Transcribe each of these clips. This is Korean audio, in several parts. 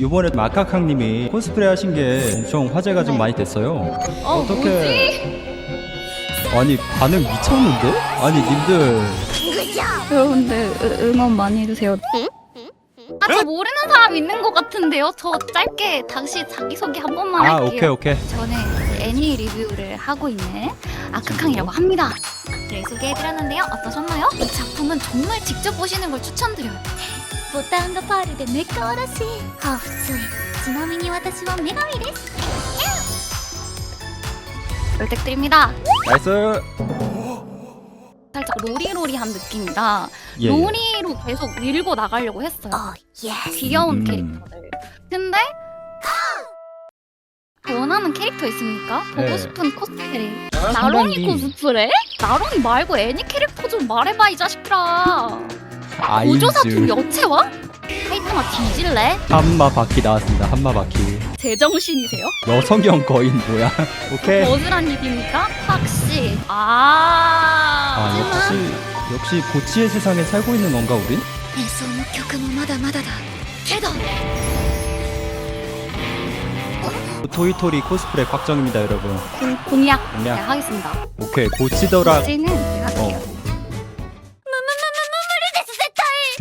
이번에 마카캉님이 코스프레 하신 게 엄청 화제가 좀 많이 됐어요. 어. 뭐지? 아니 반응 미쳤는데? 아니 님들 여러분들 으- 응원 많이 해주세요. 아 저 모르는 사람 있는 것 같은데요. 저 짧게 다시 자기소개 한 번만 아 할게요. 오케이 오케이 저는 애니 리뷰를 하고 있는 아크캉이라고 합니다. 네, 소개해드렸는데요. 어떠셨나요? 이 작품은 정말 직접 보시는 걸 추천드려요. ボタンがパールで猫らしいハーフツイちなみに私は女神です 부탁드립니다. 나이스 살짝 로리로리한 느낌이라 예, 예. 로리로 계속 밀고 나가려고 했어요. 귀여운 음. 캐릭터들. 근데 원하는 캐릭터 있습니까? 보고 네. 싶은 코스프레. 아, 나롱이 상당히- 코스프레? 나롱이 말고 애니 캐릭터 좀 말해봐 이 자식들아. 아이즈 고조사투 여체와? 하이트마 뒤질래? 한마 바퀴 나왔습니다 한마 바퀴 제정신이세요? 여성형 거인 뭐야 오케이 거즈란 얘기입니까? 확시. 아. 아 하지만 역시 역시 고치의 세상에 살고 있는 건가 우린? 演奏の曲もまだまだだけど 토이토리 코스프레 확정입니다 여러분 공- 공약 공약. 네, 하겠습니다. 오케이 고치더라 이제는 제가 할게요. 어.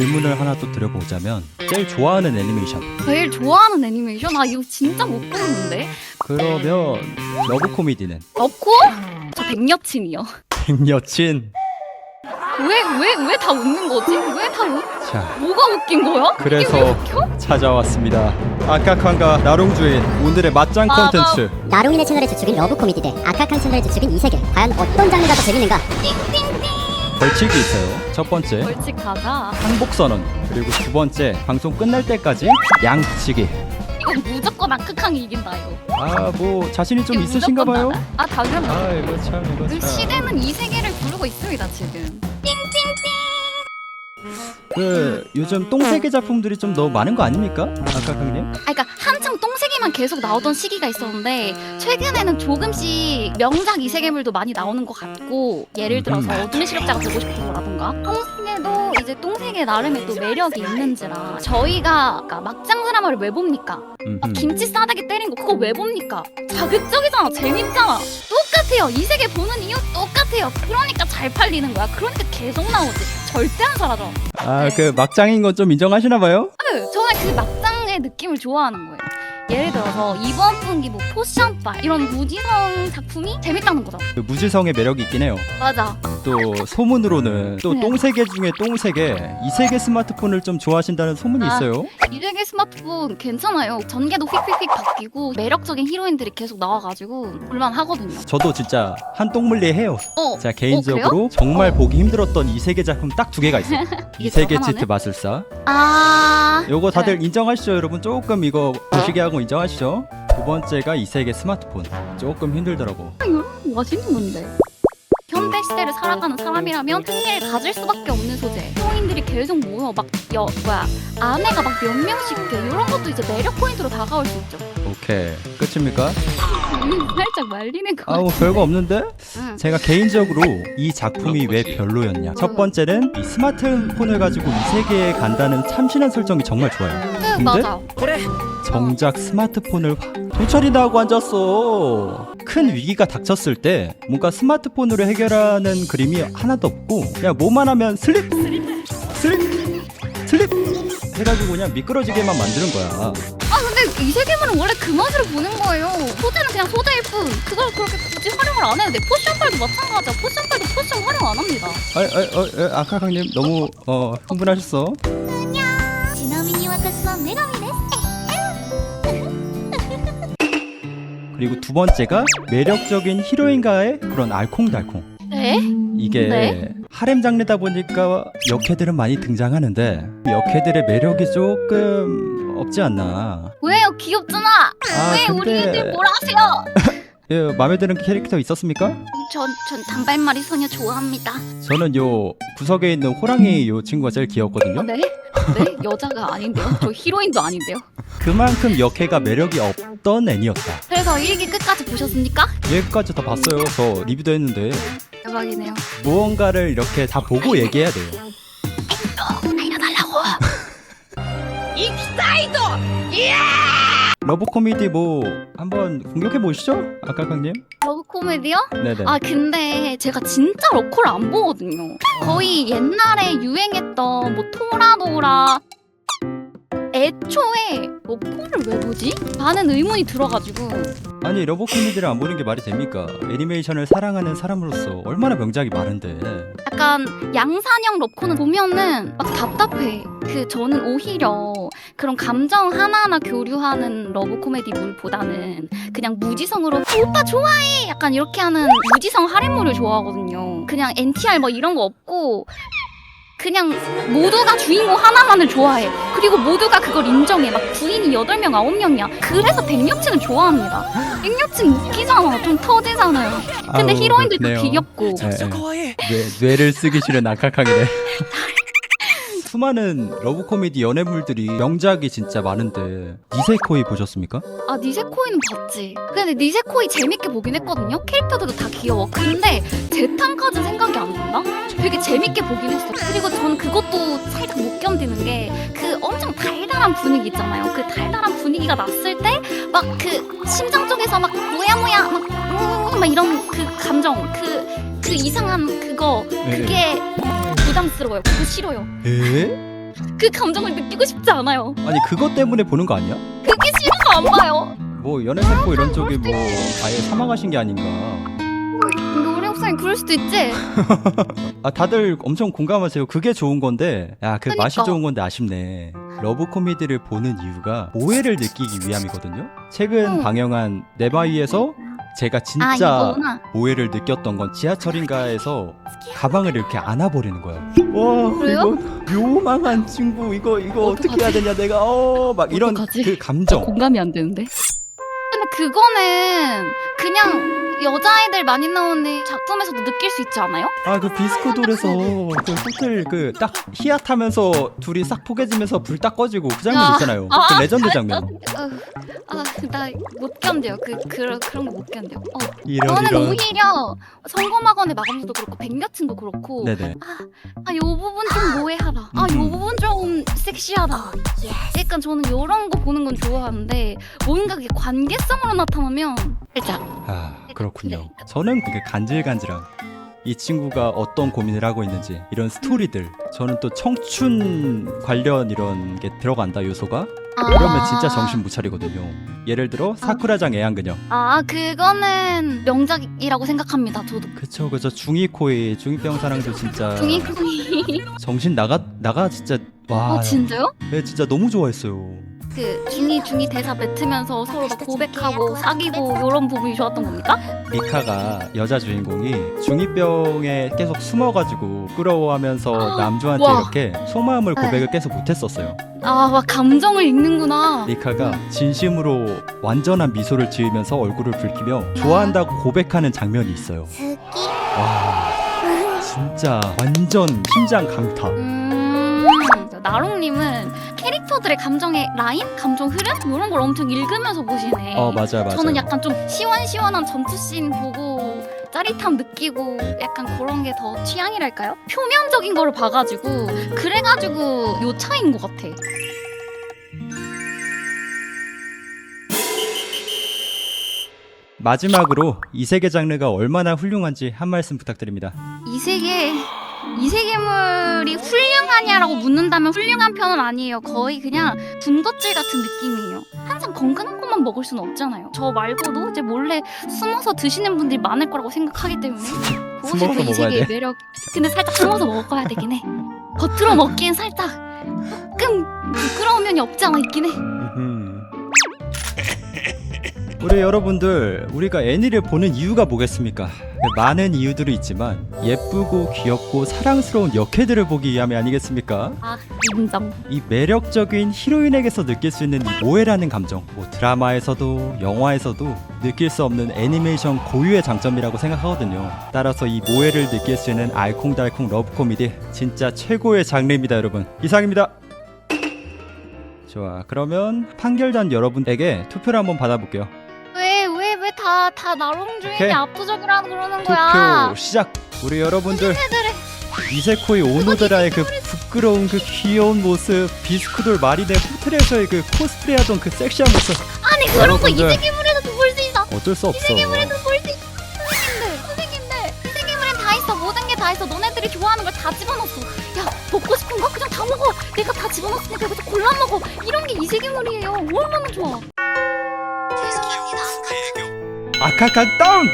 질문을 하나 또 드려보자면 제일 좋아하는 애니메이션 제일 좋아하는 애니메이션? 아 이거 진짜 못 보는데. 그러면 러브 코미디는 넣고 저 백여친이요. 백여친 왜 왜 왜 다 웃는 거지? 왜 다 웃? 자 뭐가 웃긴 거야? 이게 그래서 웃겨? 찾아왔습니다 아카칸과 나롱주인 오늘의 맞짱 아, 콘텐츠 나롱이네 채널의 주축인 러브 코미디 대 아카칸 채널의 주축인 이세계 과연 어떤 장르가 더 재밌는가 벌칙이 있어요 첫 번째 벌칙 가자. 항복 선언 그리고 두 번째 방송 끝날 때까지 양 붙이기 이건 무조건 아크캉이 이긴다 이거. 아 뭐 자신이 좀 이거 있으신가 무조건 봐요 나다. 아 당연하죠. 아 이거 참 이거 그 참 시대는 이 세계를 부르고 있습니다 지금. 그 요즘 똥세계 작품들이 좀 너무 많은 거 아닙니까 아카칸님 아, 그러니까 한 창 똥세기만 계속 나오던 시기가 있었는데 최근에는 조금씩 명작 이세계물도 많이 나오는 것 같고 예를 들어서 음. 어둠의 시력자가 보고 싶어서라던가 똥세계도 이제 똥세계 나름의 또 매력이 있는지라 저희가 그러니까 막장 드라마를 왜 봅니까? 막 김치 싸다기 때린 거 그거 왜 봅니까? 자극적이잖아 재밌잖아. 똑같아요. 이 세계 보는 이유 똑같아요. 그러니까 잘 팔리는 거야. 그러니까 계속 나오지. 절대 안 사라져. 아 그 막장인 건 좀 인정하시나 봐요? 네, 저는 그 막장의 느낌을 좋아하는 거예요. 예를 들어서 이번 분기 뭐 포션빨 이런 무지성 작품이 재밌다는 거죠. 그 무지성의 매력이 있긴 해요 맞아. 또 소문으로는 또 네. 똥세계 중에 똥세계 이세계 스마트폰을 좀 좋아하신다는 소문이 아. 있어요 이세계 스마트폰 괜찮아요. 전개도 휙휙휙 바뀌고 매력적인 히로인들이 계속 나와가지고 볼만하거든요. 저도 진짜 한 똥물리 해요 어. 제가 개인적으로 정말 어. 보기 힘들었던 이세계 작품 딱 두 개가 있어요 이게 이세계 저 하나네? 치트 마술사 아. 요거 다들 네. 인정하시죠 여러분 조금 이거 보시게 하고 인정하시죠 두 번째가 이 세계 스마트폰 조금 힘들더라고 맛있는 건데. 현대 시대를 살아가는 사람이라면 흥미를 가질 수밖에 없는 소재. 히로인들이 계속 모여 막 여, 뭐야 아내가 막 몇 명씩 돼 이런 것도 이제 매력 포인트로 다가올 수 있죠. 오케이 끝입니까? 음, 살짝 말리는 거. 아우 뭐 별거 없는데? 응. 제가 개인적으로 이 작품이 왜 별로였냐 첫 번째는 이 스마트폰을 가지고 이 세계에 간다는 참신한 설정이 정말 좋아요 응, 맞아. 정작 스마트폰을 화- 도철이나 하고 앉았어 큰 위기가 닥쳤을 때 뭔가 스마트폰으로 해결하는 그림이 하나도 없고 그냥 뭐만 하면 슬립 슬립 슬립 해가지고 그냥 미끄러지게만 만드는 거야 아 근데 이 세계물은 원래 그 맛으로 보는 거예요. 소재는 그냥 소재일 뿐. 그걸 그렇게 굳이 활용을 안 해도 돼. 포션빨도 마찬가지야. 포션빨도 포션 활용 안 합니다. 아, 아, 어, 아, 아카강님 너무 어, 흥분하셨어 그리고 두 번째가 매력적인 히로인과의 그런 알콩달콩 네? 이게 네. 하렘 장르다 보니까 역해들은 많이 등장하는데 역해들의 매력이 조금 없지 않나 왜요? 귀엽잖아. 아, 왜 우리 근데- 애들 뭐라 하세요? 예, 마음에 드는 캐릭터 있었습니까? 전, 전 단발머리 소녀 좋아합니다. 저는 요 구석에 있는 호랑이 요 친구가 제일 귀엽거든요 어, 네? 네? 여자가 아닌데요? 저 히로인도 아닌데요? 그만큼 역해가 매력이 없던 애니였다 그래서 1기 끝까지 보셨습니까? 얘까지 다 봤어요 저 리뷰도 했는데 대박이네요. 무언가를 이렇게 다 보고 얘기해야 돼요 알려달라고. 익사이도! 예! 러브 코미디 뭐 한번 공격해 보시죠, 아까강님. 러브 코미디요? 네네. 아 근데 제가 진짜 러코를 안 보거든요. 거의 옛날에 유행했던 뭐 토라도라 애초에 러코를 왜 보지? 라는 의문이 들어가지고 아니 러브 코미디를 안 보는 게 말이 됩니까? 애니메이션을 사랑하는 사람으로서 얼마나 명작이 많은데. 약간 양산형 러코는 보면은 막 답답해. 그 저는 오히려 그런 감정 하나하나 교류하는 러브 코미디물보다는 그냥 무지성으로 오빠 좋아해 약간 이렇게 하는 무지성 할인물을 좋아하거든요. 그냥 NTR 뭐 이런 거 없고 그냥 모두가 주인공 하나만을 좋아해. 그리고 모두가 그걸 인정해. 막 부인이 8명, 9명이야. 그래서 백녀친을 좋아합니다. 백녀친 웃기잖아. 좀 터지잖아요. 근데 아우, 히로인들도 그렇네요. 귀엽고. 네, 네. 뇌, 뇌를 쓰기 싫은 아카강이네. 수많은 러브 코미디 연애물들이 명작이 진짜 많은데 니세코이 보셨습니까? 아 니세코이는 봤지. 근데 니세코이 재밌게 보긴 했거든요. 캐릭터들도 다 귀여워. 근데 제탄까지 생각이 안 난다. 되게 재밌게 보긴 했어. 그리고 저는 그것도 살짝 못 견디는 게 그 엄청 달달한 분위기 있잖아요. 그 달달한 분위기가 났을 때 막 그 심장 쪽에서 막 뭐야 뭐야 막, 음, 막 이런 그 감정 그 그 이상한 그거 네. 그게 부담스러워요. 그거 싫어요. 에? 그 감정을 느끼고 싶지 않아요. 아니 그것 때문에 보는 거 아니야? 그게 싫어서 안 봐요. 뭐 연애세코 이런 쪽이 뭐 아예 사망하신 게 아닌가? 근데 우리 옥상이 그럴 수도 있지. 아 다들 엄청 공감하세요. 그게 좋은 건데, 야 그 맛이 그니까. 좋은 건데 아쉽네. 러브 코미디를 보는 이유가 오해를 느끼기 위함이거든요. 최근 응. 방영한 네바이에서 제가 아 진짜 이거구나. 오해를 느꼈던 건 지하철인가에서 가방을 이렇게 안아버리는 거야. 와 그래요? 이거 요망한 친구 이거 이거 어떻게 해야? 되냐 내가 어 막 이런 어떡하지? 그 감정. 공감이 안 되는데. 근데 그거는 그냥 여자애들 많이 나오는 작품에서도 느낄 수 있지 않아요? 아 그 비스코돌에서 그 호텔 그 딱 히앗하면서 둘이 싹 포개지면서 불 딱 꺼지고 그 장면 아, 있잖아요. 아, 그 레전드 장면. 아나 못 견뎌요. 그 그런 그런 거 못 견뎌. 어, 이런 저는 이런. 오히려 성검학원의 마감수도 그렇고 백여친도 그렇고 네네. 아요 부분 좀 모해하다. 아요 음. 부분 좀 섹시하다. 약간 저는 요런 거 보는 건 좋아하는데 뭔가 그게 관계성으로 나타나면 살짝 아 그렇군요. 네. 저는 그게 간질간질함. 이 친구가 어떤 고민을 하고 있는지 이런 스토리들 저는 또 청춘 관련 이런 게 들어간다 요소가 그러면 진짜 정신 못 차리거든요. 예를 들어 사쿠라장 애완그녀. 아 그거는 명작이라고 생각합니다. 저도 그쵸 그쵸 중이코이 중이병 사랑도 진짜 중이코이 정신 나가 나가 진짜 와. 어 진짜요? 네 진짜 너무 좋아했어요. 그 중이 중이 대사 뱉으면서 서로 막 고백하고 사귀고 이런 부분이 좋았던 겁니까? 미카가 여자 주인공이 중이병에 계속 숨어가지고 부끄러워하면서 남주한테 와. 이렇게 속마음을 네. 고백을 계속 못했었어요. 아 막 감정을 읽는구나. 미카가 진심으로 완전한 미소를 지으면서 얼굴을 붉히며 좋아한다고 고백하는 장면이 있어요. 와 진짜 완전 심장 강타. 음 나롱님은 캐릭터들의 감정의 라인, 감정 흐름 이런 걸 엄청 읽으면서 보시네. 어 맞아 맞아. 저는 약간 좀 시원시원한 점프씬 보고 짜릿함 느끼고 약간 그런 게 더 취향이랄까요? 표면적인 거를 봐가지고 그래가지고 요 차이인 것 같아. 마지막으로 이 세계 장르가 얼마나 훌륭한지 한 말씀 부탁드립니다. 이 세계 이 세계물이 훌륭하냐라고 묻는다면 훌륭한 편은 아니에요. 거의 그냥 군것질 같은 느낌이에요. 항상 건강한 것만 먹을 수는 없잖아요. 저 말고도 이제 몰래 숨어서 드시는 분들이 많을 거라고 생각하기 때문에 그것이 숨어서 또이 먹어야 세계의 돼? 매력. 근데 살짝 숨어서 먹어야 되긴 해. 겉으로 먹기엔 살짝 조금 부끄러운 면이 없지 않아 있긴 해. 우리 여러분들 우리가 애니를 보는 이유가 뭐겠습니까? 많은 이유들이 있지만 예쁘고 귀엽고 사랑스러운 역해들을 보기 위함이 아니겠습니까? 아 인정. 이 매력적인 히로인에게서 느낄 수 있는 이 모해라는 감정 뭐 드라마에서도 영화에서도 느낄 수 없는 애니메이션 고유의 장점이라고 생각하거든요 따라서 이 모해를 느낄 수 있는 알콩달콩 러브 코미디 진짜 최고의 장르입니다 여러분 이상입니다 좋아 그러면 판결단 여러분에게 투표를 한번 받아볼게요 다 다 나롱. 주인이 압도적이라는 그러는 거야? 투표 시작 우리 여러분들 애들의 이세코의 오노드라의 그 부끄러운 그 귀여운 모습 비스쿠돌 마린의 호텔에서의 그 코스프레하던 그 섹시한 모습 아 아니 그런 거 여러분들. 이세계물에서도 볼 수 있어. 어쩔 수 없어 이세계물에도 볼 수 있어. 선생님들, 선생님들, 이세계물엔 다 있어. 모든 게 다 있어. 너네들이 좋아하는 걸 다 집어넣었어. 야, 먹고 싶은 거 그냥 다 먹어. 내가 다 집어넣었으니까 여기서 골라 먹어. 이런 게 이세계물이에요. 얼마나 좋아. 아카카 다운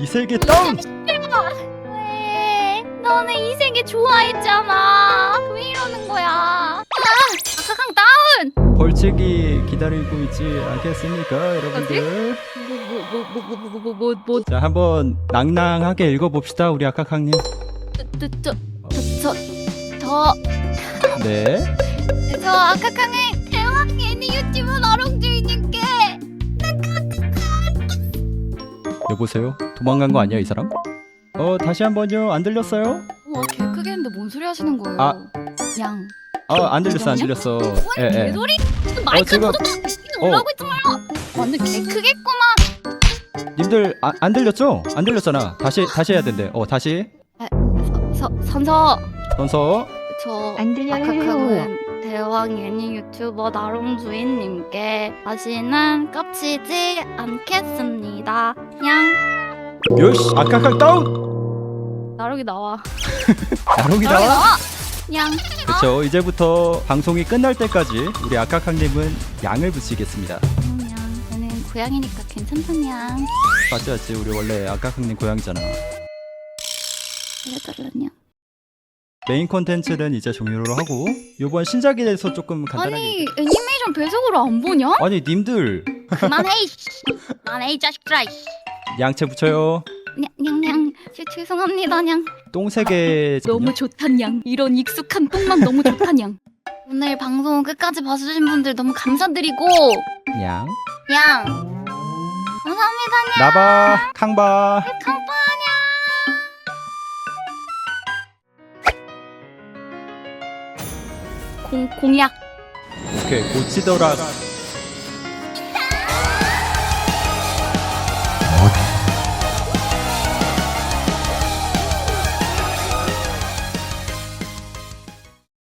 이 세계 다운 왜? 너네 이 세계 좋아했잖아. 왜 이러는 거야? 아, 아카강 다운. 벌칙이 기다리고 있지 않겠습니까 여러분들? 뭐뭐뭐뭐뭐뭐뭐자 한번 낭낭하게 읽어봅시다 우리 아카캉님. 저저저저 네. 저 아카강의 대왕 애니 유튜브 나롱주인님께 여보세요 도망간 거 아니야 이 사람? 어 다시 한번요 안 들렸어요? 와개 크게 했는데 뭔 소리 하시는 거예요? 아. 양. 아안 들렸어 안 들렸어 왜 예예 개소리? 마이크 지금- 터졌다. 올라오고 있잖아요. 완전 개 크게 했구만. 님들 아, 안 들렸죠? 안 들렸잖아 다시 다시 해야 된대 어 다시 서, 선서 선서 저 안 들려요. 아카카는 대왕 애니 유튜버 나롱주인님께 다시는 깝치지 않겠습니다. 양 요시 아카캉 다운 나롱이 나와. 나롱이 나와. 양. 그쵸 이제부터 방송이 끝날 때까지 우리 아카캉님은 양을 붙이겠습니다 음, 양. 얘는 고양이니까 괜찮단 양. 맞지 맞지 우리 원래 아카캉님 고양이잖아 알려달라냐. 메인 콘텐츠는 이제 종료를 하고 요번 신작에 대해서 조금 간단하게 아니 애니메이션 배속으로 안 보냐? 아니 님들 그만해. 이씨. 그만해 이 자식들아. 이씨. 양채 붙여요 냥냥냥. 죄- 죄송합니다 냥. 똥세개 너무 좋단 양. 이런 익숙한 똥만 너무 좋단 양. 오늘 방송 끝까지 봐주신 분들 너무 감사드리고 양 양. 감사합니다 냥. 나바 캉바 캉 공 공약. 오케이 고치더라